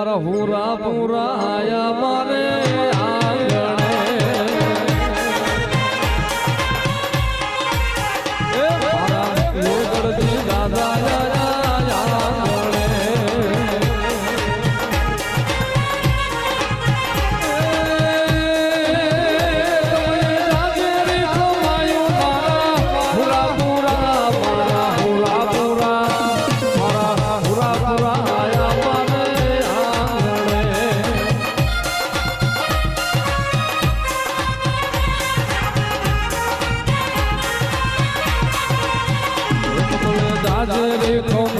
મારા હુરા પુરા આયા મારે આંગણે માયું મારા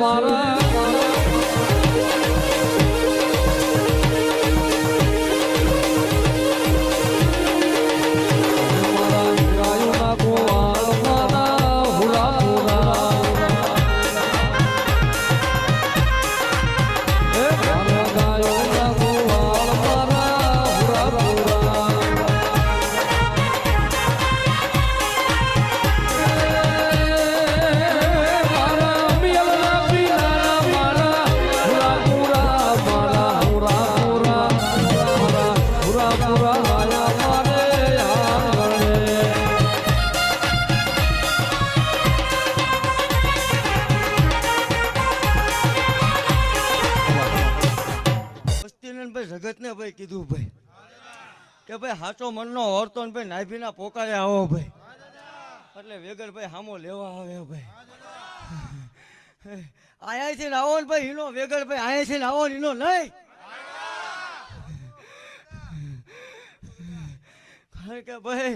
મારા ભાઈ, જગતને ભાઈ કીધું ભાઈ. કે ભાઈ સાચો મનનો હોરતો ને ભાઈ, નાભીના પોકારે આવો ભાઈ. એટલે વેગર ભાઈ હામો લેવા આવે ભાઈ. આયાથી ને આવો ને ભાઈ હીનો વેગર ભાઈ આયાથી ને આવો ને હીનો નહીં. કારણ કે ભાઈ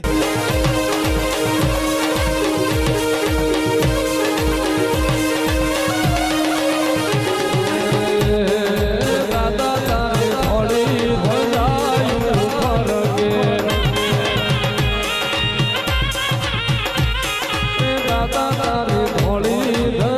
જગત ભોળી